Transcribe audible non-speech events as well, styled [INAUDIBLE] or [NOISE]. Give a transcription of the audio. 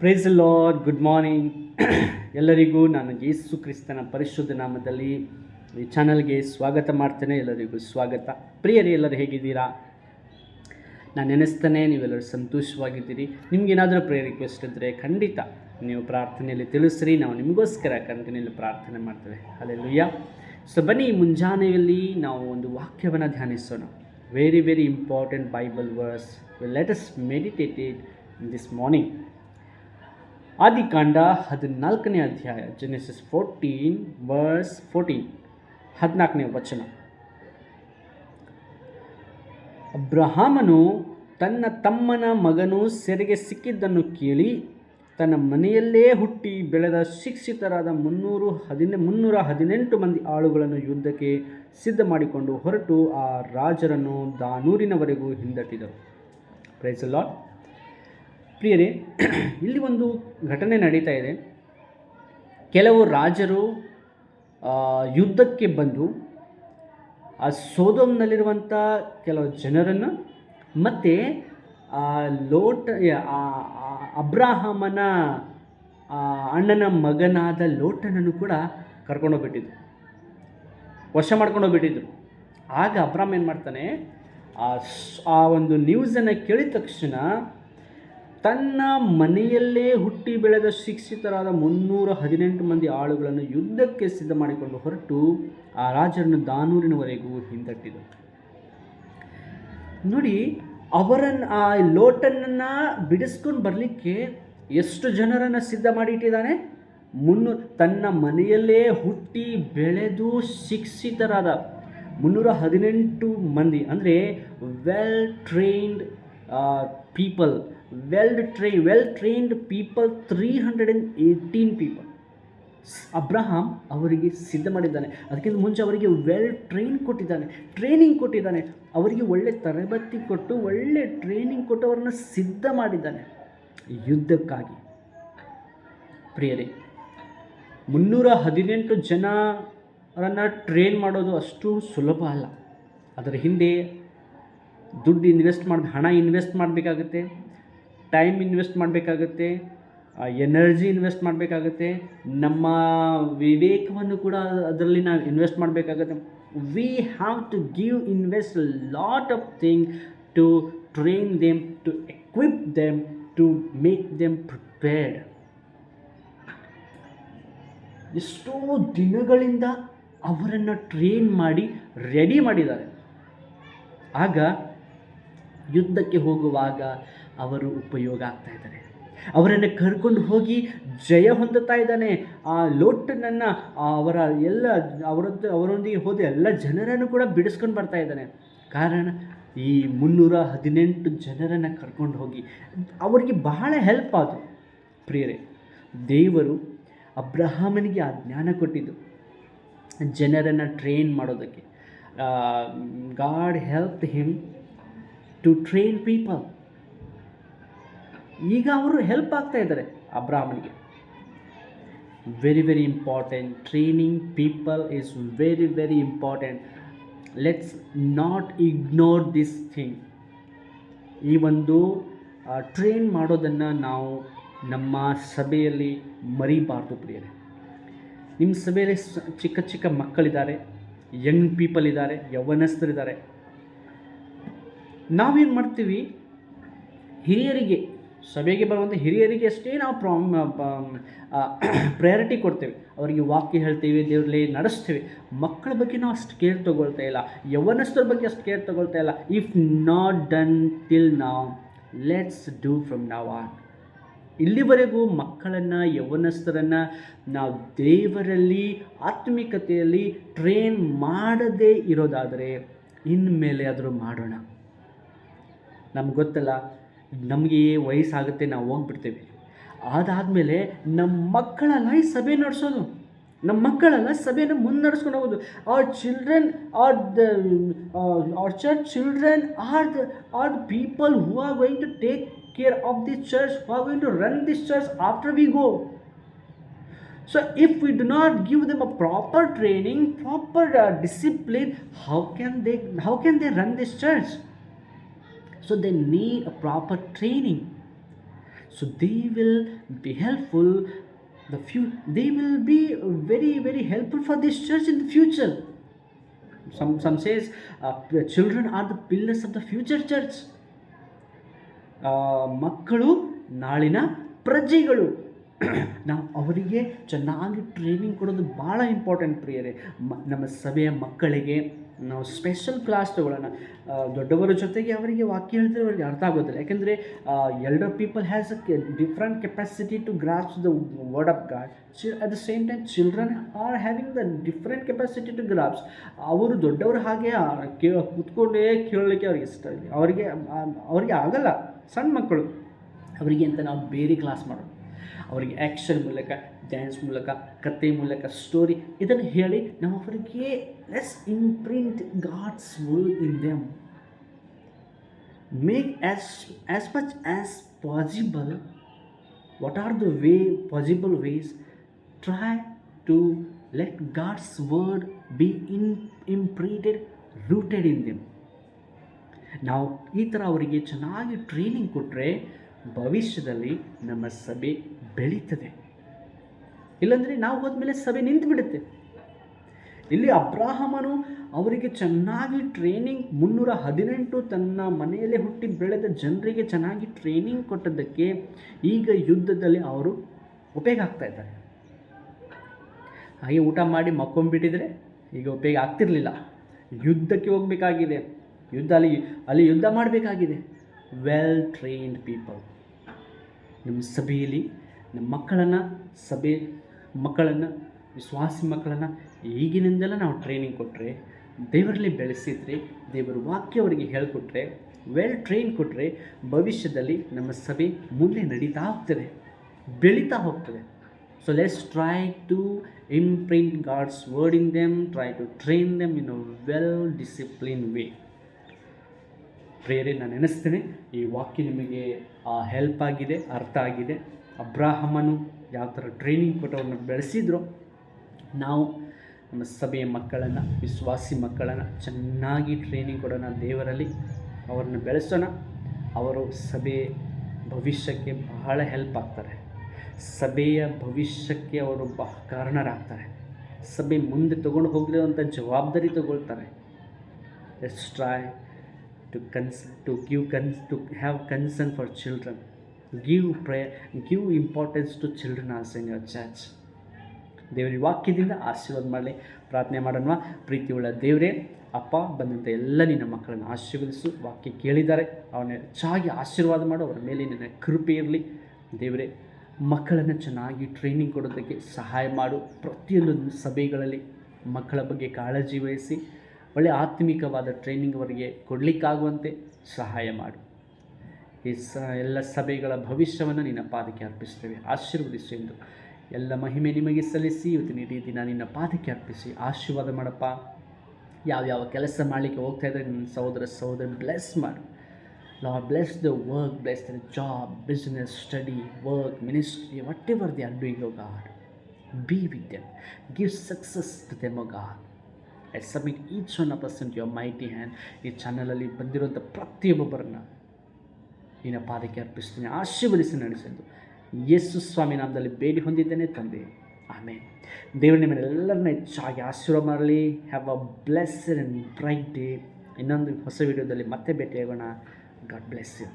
Price lord good morning ಎಲ್ಲರಿಗೂ ನಾನು ಯೇಸು ಕ್ರಿಸ್ತನ ಪರಿಶುದ್ಧ ನಾಮದಲ್ಲಿ ಈ ಚಾನಲ್ಗೆ ಸ್ವಾಗತ ಮಾಡ್ತೇನೆ. ಎಲ್ಲರಿಗೂ ಸ್ವಾಗತ. ಪ್ರಿಯರೇ, ಎಲ್ಲರೂ ಹೇಗಿದ್ದೀರಾ? ನಾನು ನೆನೆಸ್ತೇನೆ, ನೀವೆಲ್ಲರೂ ಸಂತೋಷವಾಗಿದ್ದೀರಿ. ನಿಮಗೇನಾದರೂ ಪ್ರೇಯರ್ ರಿಕ್ವೆಸ್ಟ್ ಇದ್ದರೆ ಖಂಡಿತ ನೀವು ಪ್ರಾರ್ಥನೆಯಲ್ಲಿ ತಿಳಿಸ್ರಿ. ನಾವು ನಿಮಗೋಸ್ಕರ ಕಂಟಿನ್ಯೂಲಿ ಪ್ರಾರ್ಥನೆ ಮಾಡ್ತೇವೆ. ಅಲ್ಲೆಲ್ಲುಯ್ಯ ಸೊ ಬನ್ನಿ, ಮುಂಜಾನೆಯಲ್ಲಿ ನಾವು ಒಂದು ವಾಕ್ಯವನ್ನು ಧ್ಯಾನಿಸೋಣ. Very very important Bible verse let us meditated this morning ಆದಿಕಾಂಡ ಹದಿನಾಲ್ಕನೇ ಅಧ್ಯಾಯ ಜೆನೆಸಿಸ್ ಫೋರ್ಟೀನ್ ವರ್ಸ್ ಫೋರ್ಟೀನ್ ಹದಿನಾಲ್ಕನೇ ವಚನ. ಅಬ್ರಹಾಮನು ತನ್ನ ತಮ್ಮನ ಮಗನು ಸೆರೆಗೆ ಸಿಕ್ಕಿದ್ದನ್ನು ಕೇಳಿ, ತನ್ನ ಮನೆಯಲ್ಲೇ ಹುಟ್ಟಿ ಬೆಳೆದ ಶಿಕ್ಷಿತರಾದ ಮುನ್ನೂರು ಹದಿನೆ, ಮುನ್ನೂರ ಹದಿನೆಂಟು ಮಂದಿ ಆಳುಗಳನ್ನು ಯುದ್ಧಕ್ಕೆ ಸಿದ್ಧ ಮಾಡಿಕೊಂಡು ಹೊರಟು ಆ ರಾಜರನ್ನು ದಾನೂರಿನವರೆಗೂ ಹಿಂದಟ್ಟಿದರು. ಪ್ರೈಸ್ ಲಾಟ್ ಪ್ರಿಯರೇ, ಇಲ್ಲಿ ಒಂದು ಘಟನೆ ನಡೀತಾ ಇದೆ. ಕೆಲವು ರಾಜರು ಯುದ್ಧಕ್ಕೆ ಬಂದು, ಆ ಸೋದೋಮ್ನಲ್ಲಿರುವಂಥ ಕೆಲವು ಜನರನ್ನು ಮತ್ತು ಲೋಟ ಅಬ್ರಾಹಮನ ಅಣ್ಣನ ಮಗನಾದ ಲೋಟನನ್ನು ಕೂಡ ಕರ್ಕೊಂಡೋಗ್ಬಿಟ್ಟಿದ್ರು ವಶ ಮಾಡ್ಕೊಂಡೋಗ್ಬಿಟ್ಟಿದ್ರು ಆಗ ಅಬ್ರಾಮ್ ಏನು ಮಾಡ್ತಾನೆ, ಆ ಒಂದು ನ್ಯೂಸನ್ನು ಕೇಳಿದ ತಕ್ಷಣ ತನ್ನ ಮನೆಯಲ್ಲೇ ಹುಟ್ಟಿ ಬೆಳೆದ ಶಿಕ್ಷಿತರಾದ ಮುನ್ನೂರ ಹದಿನೆಂಟು ಮಂದಿ ಆಳುಗಳನ್ನು ಯುದ್ಧಕ್ಕೆ ಸಿದ್ಧ ಮಾಡಿಕೊಂಡು ಹೊರಟು ಆ ರಾಜರನ್ನು ದಾನೂರಿನವರೆಗೂ ಹಿಂದಟ್ಟಿದರು. ನೋಡಿ, ಅವರನ್ನು, ಆ ಲೋಟನನ್ನು ಬಿಡಿಸ್ಕೊಂಡು ಬರಲಿಕ್ಕೆ ಎಷ್ಟು ಜನರನ್ನು ಸಿದ್ಧ ಮಾಡಿ ಇಟ್ಟಿದ್ದಾನೆ ಮುನ್ನೂ, ತನ್ನ ಮನೆಯಲ್ಲೇ ಹುಟ್ಟಿ ಬೆಳೆದು ಶಿಕ್ಷಿತರಾದ ಮುನ್ನೂರ ಹದಿನೆಂಟು ಮಂದಿ, ಅಂದರೆ well trained people well try well trained people three hundred and eighteen people Abraham ಅವರಿಗೆ ಸಿದ್ಧ ಮಾಡಿದ್ದಾನೆ. ಅದಕ್ಕಿಂತ ಮುಂಚೆ ಅವರಿಗೆ ವೆಲ್ ಟ್ರೈನ್ ಕೊಟ್ಟಿದ್ದಾನೆ. ಟ್ರೈನಿಂಗ್ ಕೊಟ್ಟಿದ್ದಾನೆ. ಅವರಿಗೆ ಒಳ್ಳೆ ತರಬೇತಿ ಕೊಟ್ಟು, ಒಳ್ಳೆ ಟ್ರೈನಿಂಗ್ ಕೊಟ್ಟು ಅವರನ್ನು ಸಿದ್ಧ ಮಾಡಿದ್ದಾನೆ. ಯುದ್ಧಕ್ಕಾಗಿ. ಪ್ರಿಯರೇ, ಮುನ್ನೂರ ಹದಿನೆಂಟು ಜನರನ್ನು ಟ್ರೈನ್ ಮಾಡೋದು ಅಷ್ಟು ಸುಲಭ ಅಲ್ಲ. ಅದರ ಹಿಂದೆ ದುಡ್ಡು ಇನ್ವೆಸ್ಟ್ ಮಾಡಿ ಹಣ ಇನ್ವೆಸ್ಟ್ ಮಾಡಬೇಕಾಗುತ್ತೆ, ಟೈಮ್ ಇನ್ವೆಸ್ಟ್ ಮಾಡಬೇಕಾಗುತ್ತೆ ಎನರ್ಜಿ ಇನ್ವೆಸ್ಟ್ ಮಾಡಬೇಕಾಗುತ್ತೆ, ನಮ್ಮ ವಿವೇಕವನ್ನು ಕೂಡ ಅದರಲ್ಲಿ ನಾವು ಇನ್ವೆಸ್ಟ್ ಮಾಡಬೇಕಾಗುತ್ತೆ. We have to give invest lot of thing to train them to equip them to make them prepared ಎಷ್ಟೋ ದಿನಗಳಿಂದ ಅವರನ್ನು ಟ್ರೈನ್ ಮಾಡಿ ರೆಡಿ ಮಾಡಿದ್ದಾರೆ. ಆಗ ಯುದ್ಧಕ್ಕೆ ಹೋಗುವಾಗ ಅವರು ಉಪಯೋಗ ಆಗ್ತಾ ಇದ್ದಾರೆ. ಅವರನ್ನು ಕರ್ಕೊಂಡು ಹೋಗಿ ಜಯ ಹೊಂದುತ್ತಾ ಇದ್ದಾನೆ. ಆ ಲೋಟನನ್ನು ಅವರ ಎಲ್ಲ, ಅವರದ್ದು, ಅವರೊಂದಿಗೆ ಹೋದ ಎಲ್ಲ ಜನರನ್ನು ಕೂಡ ಬಿಡಿಸ್ಕೊಂಡು ಬರ್ತಾ ಇದ್ದಾನೆ. ಕಾರಣ ಈ ಮುನ್ನೂರ ಹದಿನೆಂಟು ಜನರನ್ನು ಕರ್ಕೊಂಡು ಹೋಗಿ, ಅವರಿಗೆ ಬಹಳ ಹೆಲ್ಪ್ ಆಯಿತು ಪ್ರಿಯರೇ, ದೇವರು ಅಬ್ರಹಾಮನಿಗೆ ಆ ಜ್ಞಾನ ಕೊಟ್ಟಿದ್ದು. ಜನರನ್ನು ಟ್ರೈನ್ ಮಾಡೋದಕ್ಕೆ. God help him to train people ಈಗ ಅವರು ಹೆಲ್ಪ್ ಆಗ್ತಾ ಇದ್ದಾರೆ ಅಬ್ರಾಹ್ಮನಿಗೆ. Very very important training people is very very important let's not ignore this thing ಈ ಒಂದು ಟ್ರೈನ್ ಮಾಡೋದನ್ನು ನಾವು ನಮ್ಮ ಸಭೆಯಲ್ಲಿ ಮರಿಬಾರ್ದು ಪ್ರಿಯರೇ. ನಿಮ್ಮ ಸಭೆಯಲ್ಲಿ ಚಿಕ್ಕ ಚಿಕ್ಕ ಮಕ್ಕಳಿದ್ದಾರೆ ಯಂಗ್ ಪೀಪಲ್ ಇದ್ದಾರೆ, ಯೌವನಸ್ಥರಿದ್ದಾರೆ. ನಾವೇನು ಮಾಡ್ತೀವಿ? ಹಿರಿಯರಿಗೆ, ಸಭೆಗೆ ಬರುವಂಥ ಹಿರಿಯರಿಗೆ ಅಷ್ಟೇ ನಾವು ಪ್ರಾಮ್ ಪ್ರಯಾರಿಟಿ [CLEARS THROAT] ಕೊಡ್ತೇವೆ. ಅವರಿಗೆ ವಾಕ್ಯ ಹೇಳ್ತೀವಿ, ದೇವರಲ್ಲಿ ನಡೆಸ್ತೇವೆ. ಮಕ್ಕಳ ಬಗ್ಗೆ ನಾವು ಅಷ್ಟು ಕೇರ್ ತೊಗೊಳ್ತಾ ಇಲ್ಲ. ಯವನಸ್ಥರ ಬಗ್ಗೆ ಅಷ್ಟು ಕೇರ್ ತೊಗೊಳ್ತಾ ಇಲ್ಲ. If not done till now let's do from now on ಇಲ್ಲಿವರೆಗೂ ಮಕ್ಕಳನ್ನು, ಯವನಸ್ಥರನ್ನು ನಾವು ದೇವರಲ್ಲಿ, ಆತ್ಮಿಕತೆಯಲ್ಲಿ ಟ್ರೈನ್ ಮಾಡದೇ ಇರೋದಾದರೆ, ಇನ್ಮೇಲೆ ಆದರೂ ಮಾಡೋಣ. ನಮ್ಗೆ ಗೊತ್ತಲ್ಲ ನಮಗೆ ವಯಸ್ಸಾಗುತ್ತೆ ನಾವು ಹೋಗ್ಬಿಡ್ತೇವೆ. ಅದಾದಮೇಲೆ ನಮ್ಮ ಮಕ್ಕಳೆಲ್ಲ ಸಭೆ ನಡೆಸೋದು. ನಮ್ಮ ಮಕ್ಕಳೆಲ್ಲ ಸಭೆನ ಮುನ್ನಡೆಸ್ಕೊಂಡು ಹೋಗೋದು. Are children are the are church children are the are the people who are going to take care of this church who are going to run this church after we go So if we do not give them a proper training, proper discipline how can they how can they run this church? So they need a proper training. So they will be helpful the few they will be very very helpful for this church in the future some some says uh, p- children are the pillars of the future church ಆ, ಮಕ್ಕಳು ನಾಳಿನ ಪ್ರಜೆಗಳು [CLEARS THROAT] ನಾವು ಅವರಿಗೆ ಚೆನ್ನಾಗಿ training ಕೊಡೋದು ಭಾಳ important ಪ್ರಿಯರೇ. ಮ, ನಮ್ಮ ಸಭೆಯ ಮಕ್ಕಳಿಗೆ ನಾವು ಸ್ಪೆಷಲ್ ಕ್ಲಾಸ್ ತಗೊಳ್ಳೋಣ. ದೊಡ್ಡವರ ಜೊತೆಗೆ ಅವರಿಗೆ ವಾಕ್ಯ ಹೇಳಿದ್ರೆ ಅವರಿಗೆ ಅರ್ಥ ಆಗೋದಿಲ್ಲ. ಯಾಕೆಂದರೆ elder people has a different capacity to grasp the word of God chi at the same time children are having the different capacity to grasp ಅವರು ದೊಡ್ಡವರು ಹಾಗೆ ಕೇ, ಕೂತ್ಕೊಂಡೇ ಕೇಳಲಿಕ್ಕೆ ಅವ್ರಿಗೆ ಇಷ್ಟ ಅವರಿಗೆ ಅವರಿಗೆ ಆಗಲ್ಲ. ಸಣ್ಣ ಮಕ್ಕಳು. ಅವರಿಗೆ ಅಂತ ನಾವು ಬೇರೆ ಕ್ಲಾಸ್ ಮಾಡೋದು. ಅವರಿಗೆ ಆ್ಯಕ್ಷನ್ ಮೂಲಕ ಡ್ಯಾನ್ಸ್ ಮೂಲಕ ಕತೆ ಮೂಲಕ ಸ್ಟೋರಿ ಇದನ್ನು ಹೇಳಿ ನಾವು ಅವರಿಗೆ let's imprint God's word in them make as as much as possible what are the way possible ways try to let god's word be in imprinted rooted in them. ನಾವು ಈ ಥರ ಅವರಿಗೆ ಚೆನ್ನಾಗಿ ಟ್ರೈನಿಂಗ್ ಕೊಟ್ಟರೆ ಭವಿಷ್ಯದಲ್ಲಿ ನಮ್ಮ ಸಭೆ ಬೆಳೀತದೆ. ಇಲ್ಲಾಂದರೆ ನಾವು ಹೋದ್ಮೇಲೆ ಸಭೆ ನಿಂತು ಬಿಡುತ್ತೆ ಇಲ್ಲಿ ಅಬ್ರಾಹಮನು ಅವರಿಗೆ ಚೆನ್ನಾಗಿ ಟ್ರೈನಿಂಗ್ ಮುನ್ನೂರ ಹದಿನೆಂಟು ತನ್ನ ಮನೆಯಲ್ಲೇ ಹುಟ್ಟಿ ಬೆಳೆದ ಜನರಿಗೆ ಚೆನ್ನಾಗಿ ಟ್ರೈನಿಂಗ್ ಕೊಟ್ಟದ್ದಕ್ಕೆ ಈಗ ಯುದ್ಧದಲ್ಲಿ ಅವರು ಉಪಯೋಗ ಆಗ್ತಾ ಇದ್ದಾರೆ. ಹಾಗೆ ಊಟ ಮಾಡಿ ಮಕ್ಕೊಂಬಿಟ್ಟಿದ್ರೆ ಈಗ ಉಪಯೋಗ ಆಗ್ತಿರಲಿಲ್ಲ. ಯುದ್ಧಕ್ಕೆ ಹೋಗಬೇಕಾಗಿದೆ. ಯುದ್ಧ ಅಲ್ಲಿ ಅಲ್ಲಿ ಯುದ್ಧ ಮಾಡಬೇಕಾಗಿದೆ. ವೆಲ್ ಟ್ರೈನ್ಡ್ ಪೀಪಲ್ ನಮ್ಮ ಸಭೆಯಲ್ಲಿ, ನಮ್ಮ ಮಕ್ಕಳನ್ನು ಸಭೆ, ಮಕ್ಕಳನ್ನು, ವಿಶ್ವಾಸಿ ಮಕ್ಕಳನ್ನು ಈಗಿನಿಂದಲೇ ನಾವು ಟ್ರೈನಿಂಗ್ ಕೊಟ್ಟರೆ ದೇವರಲ್ಲಿ ಬೆಳೆಸಿದರೆ, ದೇವರ ವಾಕ್ಯ ಅವರಿಗೆ ಹೇಳಿಕೊಟ್ರೆ ವೆಲ್ ಟ್ರೈನ್ ಕೊಟ್ಟರೆ ಭವಿಷ್ಯದಲ್ಲಿ ನಮ್ಮ ಸಭೆ ಮುಂದೆ ನಡೀತಾ ಹೋಗ್ತದೆ, ಬೆಳೀತಾ ಹೋಗ್ತದೆ. So let's try to imprint God's word in them try to train them in a well discipline way prayer ನಾನು ನೆನೆಸ್ತೇನೆ. ಈ ವಾಕ್ಯ ನಿಮಗೆ ಹೆಲ್ಪ್ ಆಗಿದೆ, ಅರ್ಥ ಆಗಿದೆ. ಅಬ್ರಾಹಮನು ಯಾವ ಥರ ಟ್ರೈನಿಂಗ್ ಕೊಟ್ಟವ್ರನ್ನ ಬೆಳೆಸಿದ್ರು, ನಾವು ನಮ್ಮ ಸಭೆಯ ಮಕ್ಕಳನ್ನು, ವಿಶ್ವಾಸಿ ಮಕ್ಕಳನ್ನು ಚೆನ್ನಾಗಿ ಟ್ರೈನಿಂಗ್ ಕೊಡೋಣ ದೇವರಲ್ಲಿ. ಅವರನ್ನು ಬೆಳೆಸೋಣ. ಅವರು ಸಭೆ ಭವಿಷ್ಯಕ್ಕೆ ಬಹಳ ಹೆಲ್ಪ್ ಆಗ್ತಾರೆ. ಸಭೆಯ ಭವಿಷ್ಯಕ್ಕೆ ಅವರು ಬಹ ಕಾರಣರಾಗ್ತಾರೆ. ಸಭೆ ಮುಂದೆ ತಗೊಂಡು ಹೋಗಲಿರುವಂಥ ಜವಾಬ್ದಾರಿ ತಗೊಳ್ತಾರೆ. Yes try to cons, to give cons, to have concern for children. Give prayer, give importance to children also in your church. ದೇವರ ವಾಕ್ಯದಿಂದ ಆಶೀರ್ವಾದ ಮಾಡಲಿ, ಪ್ರಾರ್ಥನೆ ಮಾಡೋಣ ಪ್ರೀತಿಯುಳ್ಳ ದೇವರೇ, ಅಪ್ಪ ಬಂದಂಥ ಎಲ್ಲ ನಿನ್ನ ಮಕ್ಕಳನ್ನು ಆಶೀರ್ವದಿಸು. ವಾಕ್ಯ ಕೇಳಿದ್ದಾರೆ, ಅವನ ಹೆಚ್ಚಾಗಿ ಆಶೀರ್ವಾದ ಮಾಡು, ಅವರ ಮೇಲೆ ನಿನ್ನ ಕೃಪೆ ಇರಲಿ. ದೇವರೇ, ಮಕ್ಕಳನ್ನು ಚೆನ್ನಾಗಿ ಟ್ರೈನಿಂಗ್ ಕೊಡೋದಕ್ಕೆ ಸಹಾಯ ಮಾಡು. ಪ್ರತಿಯೊಂದು ಸಭೆಗಳಲ್ಲಿ ಮಕ್ಕಳ ಬಗ್ಗೆ ಕಾಳಜಿ ವಹಿಸಿ. ಒಳ್ಳೆಯ ಆತ್ಮಿಕವಾದ ಟ್ರೈನಿಂಗ್ ಅವರಿಗೆ ಕೊಡಲಿಕ್ಕಾಗುವಂತೆ ಸಹಾಯ ಮಾಡು. ಈ ಸ, ಎಲ್ಲ ಸಭೆಗಳ ಭವಿಷ್ಯವನ್ನು ನಿನ್ನ ಪಾದಕ್ಕೆ ಅರ್ಪಿಸ್ತೇವೆ ಆಶೀರ್ವದಿಸು ಎಂದು ಎಲ್ಲ ಮಹಿಮೆ ನಿಮಗೆ ಸಲ್ಲಿಸಿ ಇವತ್ತಿನ ಇಡೀ ದಿನ ನಿನ್ನ ಪಾದಕ್ಕೆ ಅರ್ಪಿಸಿ ಆಶೀರ್ವಾದ ಮಾಡಪ್ಪ. ಯಾವ್ಯಾವ ಕೆಲಸ ಮಾಡಲಿಕ್ಕೆ ಹೋಗ್ತಾ ಇದ್ದರೆ ನಿನ್ನ ಸಹೋದರ ಸಹೋದರ ಬ್ಲೆಸ್ ಮಾಡು. Lord bless the work bless the job business study work ministry whatever they are doing oh God be with them give success to them God. I submit each one of person your mighty hand. ಈ ಚಾನಲಲ್ಲಿ ಬಂದಿರುವಂಥ ಪ್ರತಿಯೊಬ್ಬೊಬ್ಬರನ್ನ ನಿನ್ನ ಪಾದಕ್ಕೆ ಅರ್ಪಿಸ್ತೀನಿ, ಆಶೀರ್ವದಿಸಿ ನಡೆಸೆಂದು. ಯೇಸು ಸ್ವಾಮಿ ನಾಮದಲ್ಲಿ ಬೇಡಿ ಹೊಂದಿದ್ದೇನೆ ತಂದೆ. ಆಮೇಲೆ ದೇವರ ನಿಮ್ಮನ್ನೆಲ್ಲರನ್ನ ಹೆಚ್ಚಾಗಿ ಆಶೀರ್ವಾದ ಮಾಡಲಿ. Have a blessed and bright day ಇನ್ನೊಂದು ಹೊಸ ವಿಡಿಯೋದಲ್ಲಿ ಮತ್ತೆ ಭೇಟಿಯಾಗೋಣ. God bless you